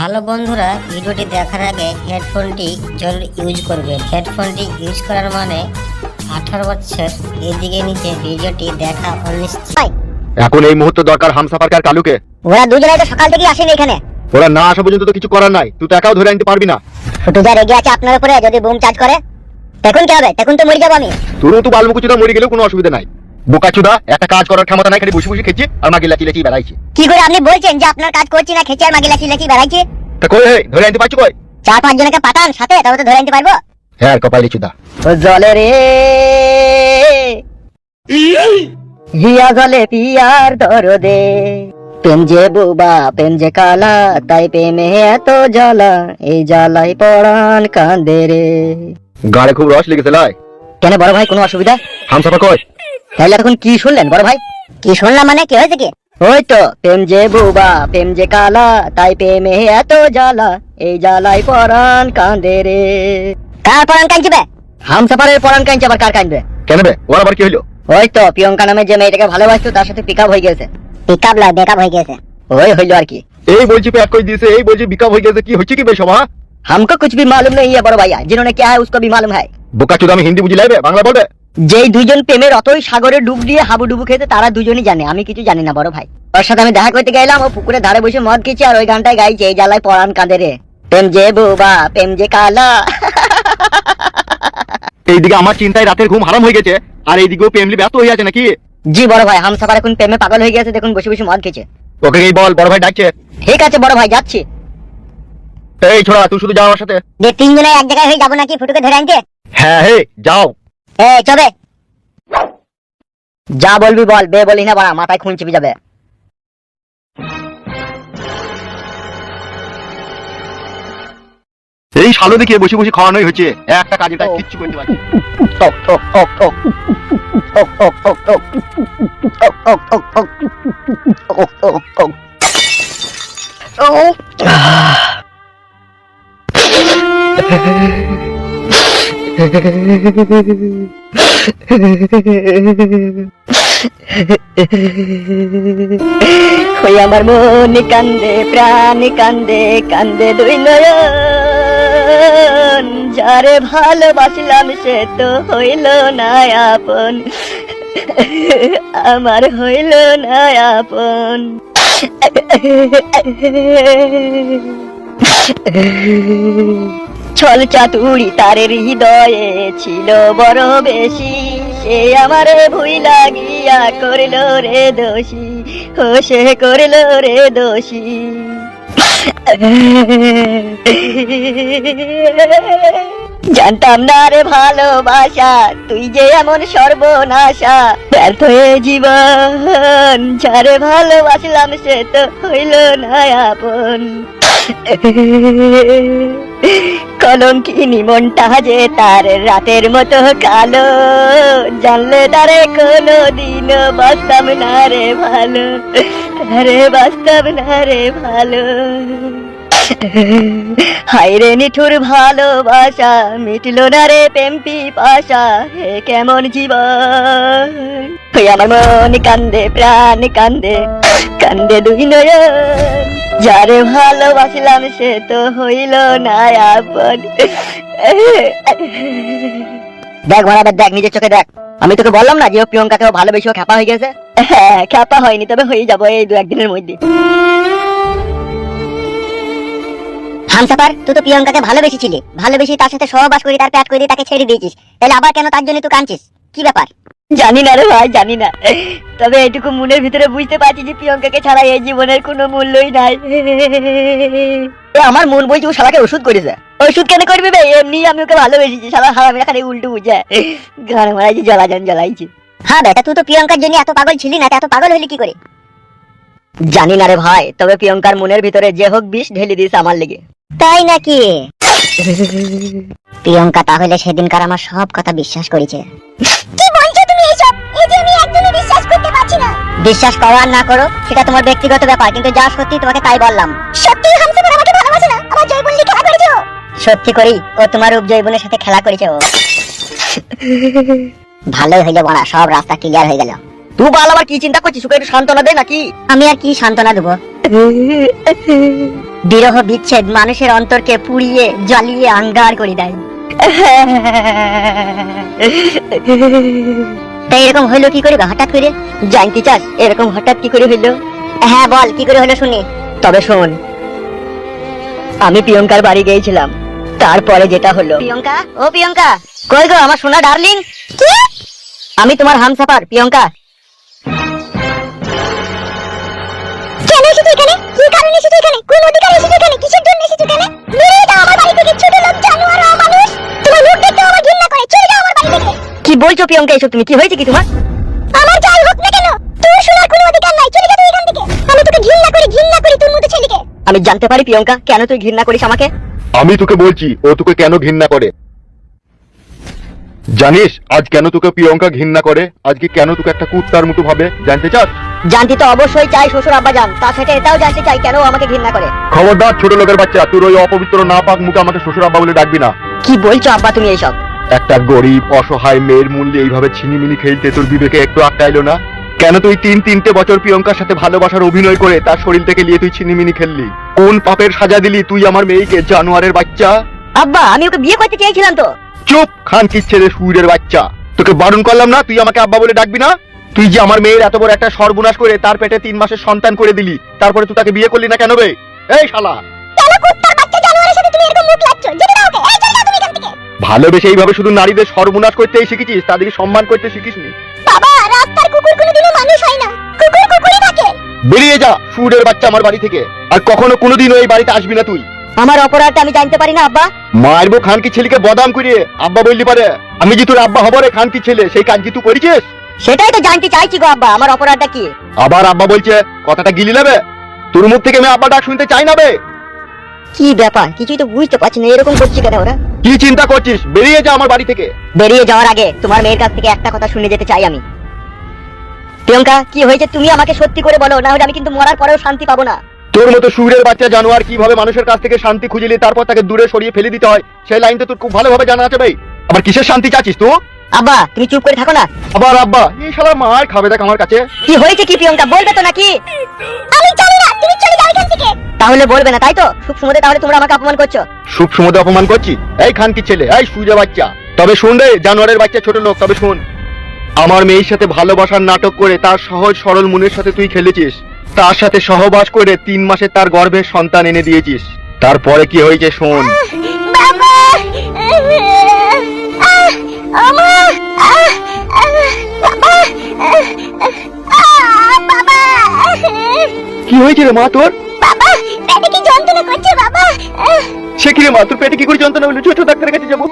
Hello বন্ধুরা ভিডিওটি দেখার আগে হেডফোনটি জরুর ইউজ করবেন হেডফোনটি ইউজ করার মানে আঠারো বছর এদিকে নিচে ভিডিওটি দেখা অনিশ্চিত। এখন এই মুহূর্তে দরকার হামসাফারকে আর কালুকে। ওরা দুজনে তো সকাল থেকে আসেনি এখানে। ওরা না আসা পর্যন্ত তো কিছু করার নাই। তুই তো একাও ধরে আনতে পারবি না। ফুটু যা রেগে আছে আপনার উপরে যদি বুম চার্জ করে তখন কি হবে দেখুন তো মরে যাব আমি। তোরও তো বালমুকুচুদা মরে গেলেও কোনো অসুবিধা নাই। বোকাচুদা একটা কাজ করার ক্ষমতা নাই খালি বসে বসে খেয়েছি আর মাকে লাচি লাচি বেড়াইছি। কি করে আপনি বলছেন যে আপনার কাজ করছি না আর মাগি লাচি লাচি বেড়াইছি? তা কই হে ধরে আনতে পারছি কই? চার পাঁচ জনকে পাঠান সাথে তবে তো ধরে আনতে পারব। হ্যাঁ কপালি চুদা। জলে রে। হিয়া জলে পিয়ার দরদে। প্রেম যে বুবা প্রেম যে কালা তাই প্রেমে এত জ্বালা এই জ্বালাই পড়ান কান্দে রে। গাড়ে খুব রস লেগেছে লাই। কেন বড় ভাই কোনো অসুবিধা? হামসাফার কই? তাহলে এখন কি শুনলেন বড় ভাই কি শুনলাম মানে কি হয়েছে কি ওই তো প্রেম যে বুবা প্রেম যে কালা তাই প্রেমে এত জ্বালা এই জ্বালাই পরাণ কান্দে রে কার পরাণ কাঁদবে হাম সাফারের পরাণ কাঁদছে আবার কার কাঁদবে কেন বে ওর আবার কি হইলো ওই তো প্রিয়ঙ্কা নামে যে মেয়েটাকে ভালোবাসতো তার সাথে পিক হয়ে গেছে পিক আপ নয় বেকআপ হয়ে গেছে ওই হইলো আর কি এই বলছি প্যাক করে দিয়েছে এই বলছি বিকাপ হয়ে গেছে কি হচ্ছে কি বে সভা हमको कुछ भी मालूम नहीं है बड़ो भैया जिन्होंने क्या है उसको भी मालूम है বোকাচুদা আমি হিন্দি বুঝি লাইবে বাংলা বলবে যেই দুইজন প্রেমের অতই সাগরে ডুব দিয়ে হাবুডুবু খেতে তারা দুজনই জানে। আমি কিছু জানি না বড় ভাই। ওর সাথে আমি দেখা করতে গেলাম ও পুকুরে ধারে বসে মদ খেয়েছি আর ওই গানটাই গাইছে এই জ্বালায় পরান কাঁদে রে। প্রেম যে বুবা প্রেম যে কালা। এইদিকে আমার চিন্তায় রাতের ঘুম হারাম হয়ে গেছে আর এইদিকেও প্রেমলি ব্যস্ত হয়ে আছে নাকি? জি বড় ভাই হাম সাফার এখন প্রেমে পাগল হয়ে গেছে দেখুন বসে বসে মদ খেয়েছে। ওকে এই বল বড় ভাই ডাকছে? ঠিক আছে বড় ভাই যাচ্ছি। এই ছোড়া তুই শুধু যাও আমার সাথে। যে তিনজনে এক জায়গায় হয়ে যাব নাকি ফুটুকে ধরে আনতে? হ্যাঁ হে যাও। চবে যা বলবি বল বে বলি না বাড়া মাথায় খুন চিপে যাবে। এই শালো দেখিয়ে বসে বসে খাওয়ানোই হচ্ছে। একটা কাজে তাই কিচ্ছু করতে পারছি ওই আমার মন কান্দে, প্রাণ কান্দে কান্দে দুই নয়ন। যারে ভালোবাসলাম সে তো হইল না আপন। আমার হইল না আপন। ছল চাতুরি তার হৃদয়ে ছিল বড় বেশি। সে আমারে ভুই লাগিয়া করল রে দোষী, ও সে করল রে দোষী। জানতাম না রে ভালোবাসা, তুই যে এমন সর্বনাশা। ব্যর্থ হয়ে জীবন, যারে ভালোবাসলাম সে তো হইল না আপন। কলঙ্কিনী মনটা যে তার রাতের মতো কালো, জানলে তারে কোনো দিন বাঁচতাম না রে ভালো, আরে বাঁচতাম না রে ভালো। হাইরে নিঠুর ভালোবাসা, মিটলো না রে প্রেমপি পাশা, হে কেমন জীবন। আমার মন কান্দে, প্রাণ কান্দে কান্দে দুই নয়ন। যারে ভালোবাসলাম সে তো হইল না আপন। দেখ ভাড়া দেখ নিজের চোখে দেখ। আমি তোকে বললাম না যে ও প্রিয়ঙ্কাকে ও ভালোবেসে ও খ্যাপা হয়ে গেছে? হ্যাঁ খ্যাপা হয়নি তবে হয়ে যাব এই দু একদিনের মধ্যে। হামসাপার তুই তো প্রিয়ঙ্কাকে ভালোবেসেছিলি। ভালোবেসে তার সাথে সহবাস করে তার প্যাট করে তাকে ছেড়ে দিয়েছিস। তাহলে আবার কেন তার জন্য তুই কাঁদছিস? কি ব্যাপার? জানি না রে ভাই জানি না তবে এটুকু মনের ভিতরে বুঝতে পারছি যে প্রিয়ঙ্কাকে ছাড়া এই জীবনের কোনো মূল্যই নাই। আমার মন বলছে ও শালাকে ওষুধ করেছে। ওষুধ কেন করবি বে? এমনি আমি ওকে ভালোবেসেছি শালা হারামি খালি উল্টো বুঝে। ঘরে মারাইছি জ্বালাজান জ্বালাইছি। হ্যাঁ বেটা তুই তো প্রিয়ঙ্কার জন্য এত পাগল ছিলি না এত পাগল হলি কি করে? জানি না রে ভাই তবে প্রিয়ঙ্কার মনের ভিতরে যে হোক বিষ ঢেলে দিস আমার লেগে। তাই নাকি? প্রিয়ঙ্কা তাহলে সেদিনকার আমার সব কথা বিশ্বাস করেছে। কি বলছো আমি একদমই বিশ্বাস করতে পারছি না। বিশ্বাস করো আর না করো সেটা তোমার ব্যক্তিগত ব্যাপার কিন্তু যা সত্যি তোমাকে তাই বললাম। সত্যি হামসাফার আমাকে ভালোবাসে না আমার জয়বল্লী খেলা করেছ সত্যি করি ও তোমার উপজীবনের সাথে খেলা করেছে ও। ভালোই হইল বড়া সব রাস্তা ক্লিয়ার হয়ে গেল। তুই বল আবার কি চিন্তা করছিস ওকে একটু সান্ত্বনা দে নাকি? আমি আর কি সান্ত্বনা দেবো? বিরহ বিচ্ছেদ মানুষের অন্তরকে পুড়িয়ে জ্বালিয়ে আঙ্গার করে দেয়। তাই এরকম হলো কি করে হঠাৎ করে? জানতে চাস এরকম হঠাৎ কি করে হলো হ্যাঁ বল কি করে হলো শুনি। তবে শোন আমি প্রিয়ঙ্কার বাড়ি গিয়েছিলাম। তারপরে যেটা হলো প্রিয়ঙ্কা? ও প্রিয়ঙ্কা! কই গো আমার সোনা ডার্লিং? কি? আমি তোমার হামসাফার প্রিয়ঙ্কা। কেন এসেছ এখানে? কি কারণে এসেছ এখানে? কোন অধিকার এসেছ এখানে? কিসের জন্য এসেছ এখানে? বেরিয়ে যাও আমার বাড়ি থেকে ছোট লোক জানোয়ার অমানুষ তোমার মুখ দেখতে আমার ঘৃণা করে। চলে যাও আমার বাড়ি থেকে। কি বলছো প্রিয়ঙ্কা এসব তুমি কি হয়েছে কি তোমার? আমার যাই হোক না কেন তোর শোনার কোনো অধিকার নাই চলে যা তুই এখান থেকে। আমি তোকে ঘৃণা করি ঘৃণা করি তোর মতো ছেলেকে। আমি জানতে পারি প্রিয়ঙ্কা কেন তুই ঘৃণা করিস আমাকে? আমি তোকে বলছি ও তোকে কেন ঘৃণা করে? জানিস আজ কেন তোকে প্রিয়ঙ্কা ঘৃণা করে? আজকে কেন তোকে একটা কুত্তার মতো ভাবে? জানতে চাস? জানতে তো অবশ্যই চাই শ্বশুর আব্বা জান তার সাথে এটাও জানতে চাই কেন ও আমাকে ঘৃণা করে। খবরদার ছোট লোকের বাচ্চা তোর ওই অপবিত্র না পাক মুখে আমাকে শ্বশুর আব্বা বলে ডাকবি না। কি বলছো আব্বা তুমি এইসব একটা গরিব অসহায় মেয়ের মূল্যে এইভাবে ছিনিমিনি খেলতে তোর বিবেকে একটু আটকাইলো না? কেন তুই তিন তিনটে বছর প্রিয়ঙ্কার সাথে ভালোবাসার অভিনয় করে তার শরীর থেকে নিয়ে তুই ছিনিমিনি খেললি? কোন পাপের সাজা দিলি তুই আমার মেয়েকে জানোয়ারের বাচ্চা? আব্বা আমি ওকে বিয়ে করতে চেয়েছিলাম তো। চুপ খান কিচ্ছে রে সুরের বাচ্চা। তোকে বারণ করলাম না তুই আমাকে আব্বা বলে ডাকবি না? তুই যে আমার মেয়ের এত বড় একটা সর্বনাশ করে তার পেটে তিন মাসের সন্তান করে দিলি তারপরে তুই তাকে বিয়ে করলি না কেন বে? এই শালা! ভালোবেসে এইভাবে শুধু নারীদের সর্বনাশ করতেই শিখেছিস? তাদেরকে সম্মান করতে শিখিসনি? বাবা রাস্তার কুকুর কোনোদিনও মানুষ হয় না। কুকুর কুকুরই থাকে। বেরিয়ে যা সুরের বাচ্চা আমার বাড়ি থেকে। আর কখনো কোনোদিনও এই বাড়িতে আসবি না তুই। আমার অপরাধটা আমি জানতে পারি না আব্বা। মারবো খানকি ছেলেকে বদাম করিয়ে। আব্বা বললি পারে আমি যে তোর আব্বা হব রে খানকি ছেলে? সেই কাজ কি তুই করেছিস? সেটাই তো জানতে চাইছি গো আব্বা। আমার অপরাধটা কি? আবার আব্বা বলছে কথাটা গিলি নেবে? তোর মুখ থেকে আমি আব্বা ডাক শুনতে চাই না বে। কি ব্যাপার? কিছুই তো বুঝতে পারছি না এরকম করছি কেন ওরা? কি চিন্তা করছিস? বেরিয়ে যা আমার বাড়ি থেকে। বেরিয়ে যাওয়ার আগে তোমার মেয়ের কাছ থেকে একটা কথা শুনে যেতে চাই আমি। প্রিয়ঙ্কা কি হয়েছে? তুমি আমাকে সত্যি করে বলো না হলে আমি কিন্তু মরার পরেও শান্তি পাবো না। তোর মতো সুরের বাচ্চা জানোয়ার কীভাবে মানুষের কাছ থেকে শান্তি খুঁজলি তারপর তাকে দূরে সরিয়ে ফেলে দিতে হয় সেই লাইনটা তোর খুব ভালোভাবে জানা আছে ভাই। আবার কিসের শান্তি চাচ্ছিস তুই? আব্বা তুমি চুপ করে থাকো না। আবার আব্বা এই শালা মার খাবে দেখ আমার কাছে? কি হয়েছে কি প্রিয়ঙ্কা বলবে তো নাকি? আমি জানি না তুমি চলে যাও এখান থেকে। তাহলে বলবে না তাই তো? সুখ সুমদে তাহলে তোমরা আমাকে অপমান করছ। সুখ সুমদে অপমান করছি? এই খানকি ছেলে এই সুজা বাচ্চা। তবে শুন রে জানোয়ারের বাচ্চা ছোট লোক তবে শুন। আমার মেয়ের সাথে ভালোবাসার নাটক করে তার সহজ সরল মনের সাথে তুই খেলেছিস। তার সাথে সহবাস করে তিন মাসে তার গর্ভের সন্তান এনে দিয়েছিস। তারপরে কি হয়েছে শোন। বাবা! কি হয়েছে রে মা তোর? সে কি রে মা, তোর পেটে কি করে যন্ত্রণা হলো? ছোট ডাক্তারের কাছে যাব।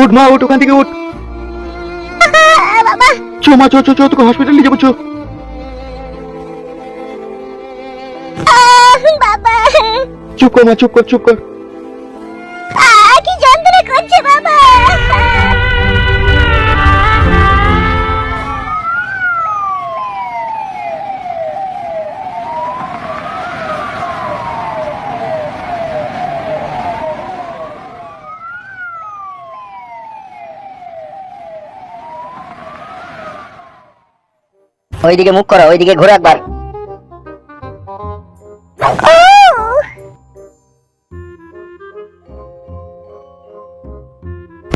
উঠ মা, উঠ, ওখান থেকে উঠ। বাবা চো মা চো চো চো তোকে হসপিটালে যাব চো চুপ কর মা, চুপ কর চুপ কর। ওইদিকে মুখ করো ওইদিকে ঘুরে একবার।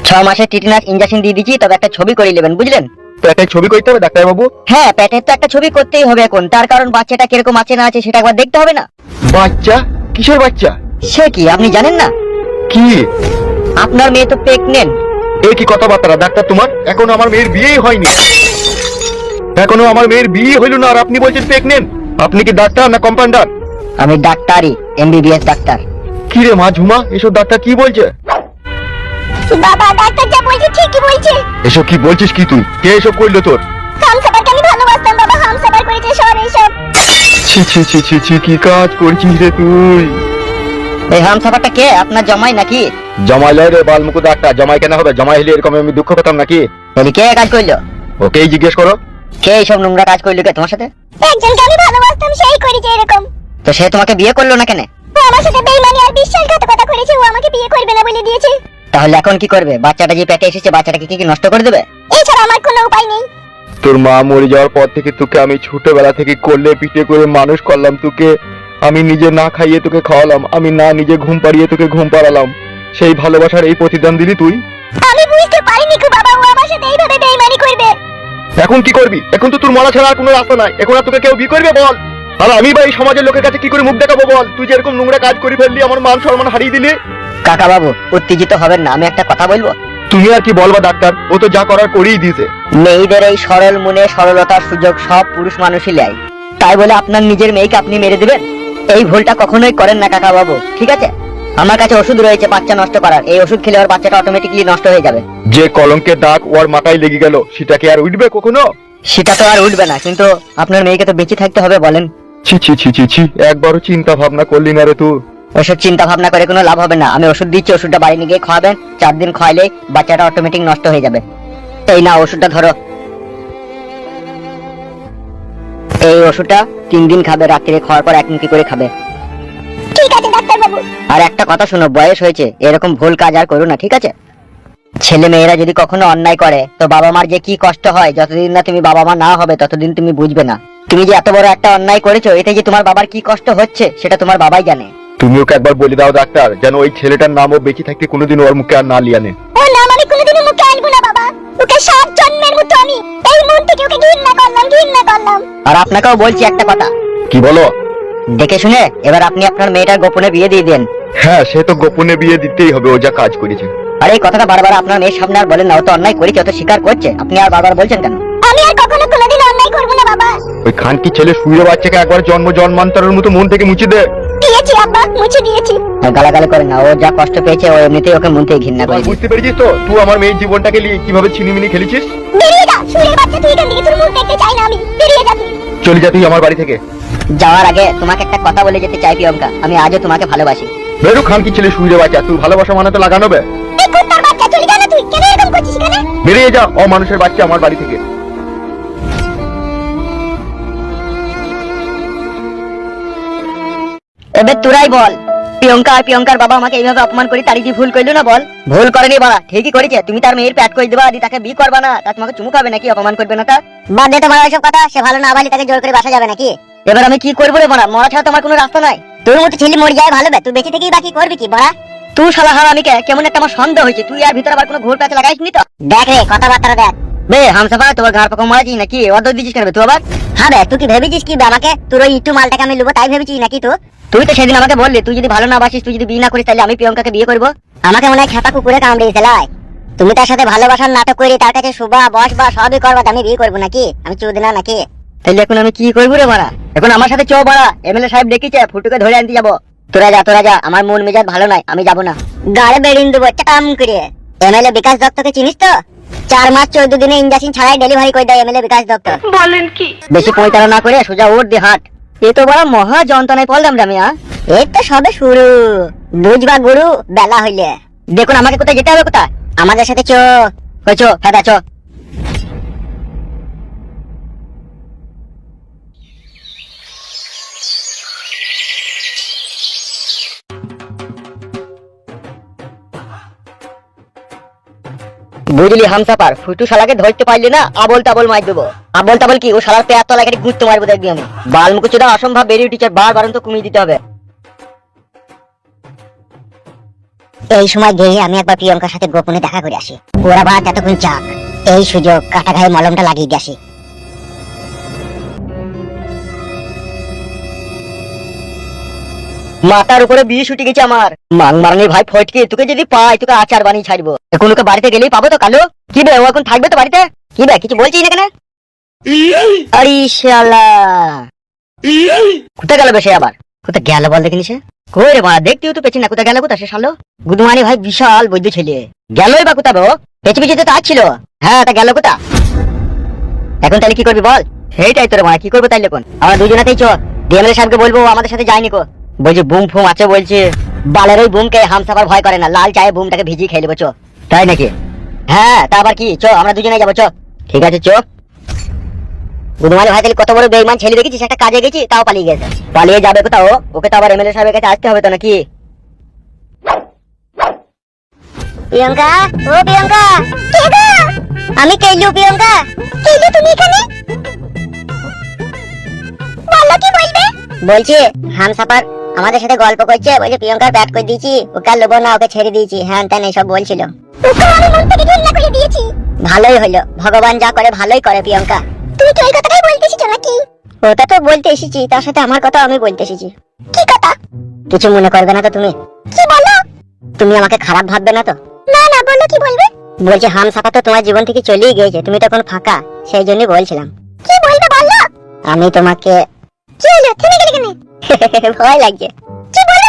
ছ মাসে টিটিনাস ইঞ্জেকশন দিয়ে দিচ্ছি তবে একটা ছবি করে নেবেন বুঝলেন? একটা ছবি করতে হবে ডাক্তার বাবু হ্যাঁ প্যাটের তো একটা ছবি করতেই হবে এখন। তার কারণ বাচ্চাটা কীরকম আছে না আছে সেটা একবার দেখতে হবে না। বাচ্চা? কিসের বাচ্চা? সে কি আপনি জানেন না? কি? আপনার মেয়ে তো প্রেগনেন্ট এই কি কথাবার্তা ডাক্তার তোমার? এখনও আমার মেয়ের বিয়েই হয়নি। এখনও আমার মেয়ের বিয়ে হইল না আর আপনি বলছেন প্রেগনেন্ট আপনি কি ডাক্তার না কম্পাউন্ডার আমি ডাক্তারই এমবিবিএস ডাক্তার। কি রে মা ঝুমা এসব ডাক্তার কি বলছে? বাবা ডাক্তার যা বলছে ঠিকই বলছে। এসব কি বলছিস কি তুই? কে এসব করল তোর? হামসাবারকে আমি ভালোবাসতাম বাবা হামসাবার করেছে সব এইসব। ছি ছি ছি ছি ছি কি কাজ করছিস রে তুই? এই হামসাফারটা কে? আপনার জমাই নাকি? জমাই লয় রে বালমুকু ডাক্তার জমাই কেন হবে? জমাই হলে এরকম আমি দুঃখ পেতাম নাকি? তাহলে কে কাজ করল? ওকেই জিজ্ঞেস করো। কে এইসব নোংরা কাজ করল কে তোমার সাথে? একজনকে আমি ভালোবাসতাম সেই করেছে এরকম। তো সে তোমাকে বিয়ে করল না কেন? ও আমার সাথে বেইমানি আর বিশ্বাসঘাতকতা করেছে ও আমাকে বিয়ে করবে না বলে দিয়েছে। তাহলে এখন কি করবে? বাচ্চাটা যে পেটে এসেছে বাচ্চাটাকে কি কি নষ্ট করে দেবে? এছাড়া আমার কোনো উপায় নেই। তোর মা মরে যাওয়ার পর থেকে তোকে আমি ছোটবেলা থেকে কোলে পিঠে করে মানুষ করলাম তোকে আমি নিজে না খাইয়ে তোকে খাওয়ালাম আমি না নিজে ঘুম পাড়িয়ে তোকে ঘুম পাড়ালাম। সেই ভালোবাসার এই প্রতিদান দিলি তুই? আমি বুঝতে পারিনি কো বাবা ও আমার সাথে এইভাবে বেইমানি করবে। এখন কি করবি? এখন তো তোর মারা ছাড়া আর কোনো রাস্তা নাই। এখন আর তোকে কেউ বিয়ে করবে বল? আর আমি বা এই সমাজের লোকের কাছে কি করে মুখ দেখাবো বল? তুই যে এরকম নোংরা কাজ করে ফেললি আমার মান সম্মান হারিয়ে দিলি। কাকা বাবু উত্তেজিত হবেন না আমি একটা কথা বলব। তুমি আর কি বলবা ডাক্তার? ও তো যা করার করেই দিয়েছে। মেয়েদের এই সরল মনে সরলতার সুযোগ সব পুরুষ মানুষই নেয় তাই বলে আপনার নিজের মেয়েকে আপনি মেরে দিবেন? এই ভুলটা কখনোই করেন না কাকা বাবু ঠিক আছে? আমার কাছে ওষুধ রয়েছে বাচ্চা নষ্ট করার। এই ওষুধ খেলে ওর বাচ্চাটা অটোমেটিকলি নষ্ট হয়ে যাবে। যে কলঙ্কের দাগ ওর মাথায় লেগে গেল সেটাকে আর উঠবে কখনো? সেটা তো আর উঠবে না কিন্তু আপনার মেয়েকে তো বেঁচে থাকতে হবে বলেন। ছি ছি ছি ছি ছি একবারও চিন্তা ভাবনা করলি না রে তুই। ওষুধ চিন্তা ভাবনা করে কোনো লাভ হবে না। আমি ওষুধ দিচ্ছি ওষুধটা বাড়ি নিয়ে গিয়ে খাওয়াবেন চার দিন খাওয়াইলে বাচ্চাটা অটোমেটিক নষ্ট হয়ে যাবে। এই না ওষুধটা ধরো। এই ওষুধটা তিন দিন খাবে রাত্রে খাওয়ার পর এক মুখি করে খাবে। ঠিক আছে ডাক্তার বাবু আর একটা কথা শোনো বয়স হয়েছে এরকম ভুল কাজ আর করো না ঠিক আছে? ছেলে মেয়েরা যদি কখনো অন্যায় করে তো বাবা মার যে কি কষ্ট হয় যতদিন না তুমি বাবা মা না হবে ততদিন তুমি বুঝবে না। তুমি যে এত বড় একটা অন্যায় করেছ এতে যে তোমার বাবার কি কষ্ট হচ্ছে সেটা তোমার বাবাই জানে। তুমি ওকে একবার বলে দাও ডাক্তার যেন ওই ছেলেটার নামও বেঁচে থাকতে কোনোদিন ওর মুখে আর না লিয়ানে ও নাম আমি কোনোদিনও মুখে আনব না বাবা। ওকে সাত জন্মের মতো আমি এই মন থেকে ওকে ঘৃণা করলাম ঘৃণা করলাম। আর আপনাকেও বলছি একটা কথা। কি বলো? দেখে শুনে এবার আপনি আপনার মেয়েটার গোপনে বিয়ে দিয়ে দেন। হ্যাঁ সে তো গোপনে বিয়ে দিতেই হবে ও যা কাজ করেছে। আর এই কথাটা বারবার আপনার মেয়ের সামনে আর বলেন না ও তো অন্যায় করেছে ও তো স্বীকার করছে। আপনি আর বারবার বলছেন কেন? আমি আর কখনো কোনোদিন অন্যায় করব না বাবা। ওই খানকি ছেলে শুয়ে বাচ্চাকে একবার জন্ম জন্মান্তরের মতো মন থেকে মুছে দে। দিয়েছি আব্বা মুছে দিয়েছি। আর গালাগালি করেন না ও যা কষ্ট পেয়েছে ও এমনিতেই ওকে মন থেকে ঘৃণা করে বুঝতে পেরেছিস তো? তুই আমার মেয়ের জীবনটাকে নিয়ে কীভাবে ছিনিমিনি খেলেছিস? বেরিয়ে যা শুয়ে বাচ্চা তুই এখান থেকে তোর মুখ দেখতে চাই না আমি। বেরিয়ে যা তুই। চলে যা তুই আমার বাড়ি থেকে। যাওয়ার আগে তোমাকে একটা কথা বলে যেতে চাই প্রিয়ঙ্কা। আমি আজও তোমাকে ভালোবাসি। বেরু খানকি ছেলে শুয়ে বাচ্চা তুই ভালোবাসা মানে তো লাগানো বে। এই কুত্তার বাচ্চা চলে যা না তুই? কেন এরকম করছিস এখানে? বেরিয়ে যা ও মানুষের বাচ্চা আমার বাড়ি থেকে। এবার তোরাই বল প্রিয়ঙ্কা আর প্রিয়ঙ্কার বাবা আমাকে এইভাবে অপমান করে তারি দিয়ে ভুল করল না বল? ভুল করেনি বাবা ঠিকই করেছে। তুমি তার মেয়ের প্যাট করে দেবা দি তাকে বিয়ে করবা না। তা তোমাকে চুমু খাবে নাকি অপমান করবে না তা? বাদ দে তোমার ওইসব কথা সে ভালো না ভালো তাকে জোর করে বাসা যাবে নাকি? এবার আমি কি করব রে বড়া? মরা ছাড়া তোমার কোনো রাস্তা নাই। তোর মতো ছেলে মরে যায় ভালো তুই বেঁচে থেকেই বাকি করবি কি, বড়া? তুই শালা হার আমি কেমন একটা আমার সন্দেহ হয়েছে। তুই আর ভিতরে আবার কোনো ঘোর কাছে লাগাইস নি তো? দেখ রে, কথাবার্তা দেখ। বে হামসাফা ঘর মারাছিস নাকি? অর্ধ কেন তুই আবার? হ্যাঁ তুই কি ভেবেছিস কি আমাকে? তোর ওই ইটু মালটাকে আমি লুবো, তাই ভেবেছিস নাকি তুই তুই তো সেদিন আমাকে বললি, তুই যদি ভালো না বাসিস, তুই যদি বিয়ে না করিস, তাহলে আমি প্রিয়ঙ্কাকে বিয়ে করব। আমাকে মনে হয় খেপা কুকুরে কামড়িয়েছে তুমি তার সাথে ভালোবাসার নাটক করে তার কাছে বস বা সবই করবা আমি বিয়ে করব নাকি? আমি চুদ না নাকি? তাহলে এখন আমি কি করব রে মারা? এখন আমার সাথে চো বাড়া এমএলএ সাহেব ডেকেছে ফুটুকে ধরে আনতে যাব। তোরা যা তোরা যা আমার মন মেজাজ ভালো নাই আমি যাব না। গাড়ে বেরিয়ে দেবো করে। এমএলএ বিকাশ দত্তকে চিনিস তো? চার মাস চোদ্দ দিনে ইঞ্জেকশন ছাড়াই ডেলিভারি করে দেয় এমএলএ বিকাশ দত্ত। বেশি পঁয়তারা না করে সোজা ওর দি হাট এ তো বড় মহা যন্ত্রণায় পড়লাম রে আমি আ? এই তো সবে শুরু। বুঝবা গুরু বেলা হইলে। দেখুন আমাকে কোথায় যেতে হবে কোথায়? আমাদের সাথে চো। চো হ্যাঁ চো। বুঝলি হামসাপার ফুটু শালাকে ধরতে পারলি না আবল তাবল মার দেবো। আবল তাবল কি? ও শালার পেয়ার তলা কেটে গুঁজতে মারবো দেখবি আমি। বাল মুকুচুদা অসম্ভব বেরিয়ে টিচার বার বারণ তো কমিয়ে দিতে হবে। এই সময় গিয়ে আমি একবার প্রিয়ঙ্কার সাথে গোপনে দেখা করে আসি। ওরা বা এতক্ষণ চাক, এই সুযোগ কাটা ঘায়ে মলমটা লাগিয়ে দিয়ে আসি। মাথার উপরে বিয়ে ছুটে গেছে আমার। মাং ভাই ফটকে, তোকে যদি পাই, তোকে আচার বানিয়ে ছাড়বো। এখন ওকে বাড়িতে গেলেই পাবো তো কালো? কি বে, ও এখন থাকবে তো বাড়িতে? কি বে, কিছু বলছিস না কোথায় গেল বেশে আবার? কোথায় গেল বল দেখিনি সে? কই রে মা, দেখতেও তো পেছি না, কোথায় গেল, কোথায় সে শালো? গুদমানি ভাই বিশাল বৈদ্য ছেলে। গেলই বা কোথাবে ও? পেছি পেছি তো ছিল। হ্যাঁ তা গেল কোথা এখন তাহলে কি করবি বল? সেইটাই তোর মা, কি করব তাইলে এখন? আমরা দুজনাতেই চ ডিএমএল সাহেবকে বলব আমাদের সাথে যায়নি কো। বলছে বুম ফুম আছে বলছে। বালের ওই বুমকে হামসাফার ভয় করে না লাল চায়ে বুমটাকে ভিজিয়ে খেয়ে নেব চ। তাই নাকি? হ্যাঁ তা আবার কি? চ আমরা দুজনে যাব চ। ঠিক আছে চ। বুধমানি ভাই তাহলে কত বড় বেইমান ছেলে দেখেছিস? একটা কাজে গেছি তাও পালিয়ে গেছে। পালিয়ে যাবে কোথাও? ওকে তো আবার এমএলএ সাহেবের কাছে আসতে হবে তো নাকি? প্রিয়ঙ্কা ও প্রিয়ঙ্কা। কে গো আমি কেলু প্রিয়ঙ্কা। কেলে তুমি এখানে? বলো কি বলবে? বলছি হামসাফার আমাদের সাথে গল্প করছে বলছে প্রিয়ঙ্কার ব্যাট করে দিয়েছি ওকে আর লোবো না ওকে ছেড়ে দিয়েছি। হ্যাঁ ত্যান এইসব বলছিল। ভালোই হলো। ভগবান যা করে ভালোই করে প্রিয়ঙ্কা। তুমি কি ওই কথাটাই বলতে এসেছ নাকি? ওটা তো বলতে এসেছি তার সাথে আমার কথা আমি বলতে এসেছি। কি কথা? কিছু মনে করবে না তো তুমি? কি বলো? তুমি আমাকে খারাপ ভাববে না তো? না না বলো কি বলবে? বলছি হাম সাফা তো তোমার জীবন থেকে চলেই গিয়েছে তুমি তখন ফাঁকা সেই জন্যই বলছিলাম। কি বলবে বলো? আমি তোমাকে কি হলো? থেমে গেলে কেন? ভয় লাগছে কি বলো?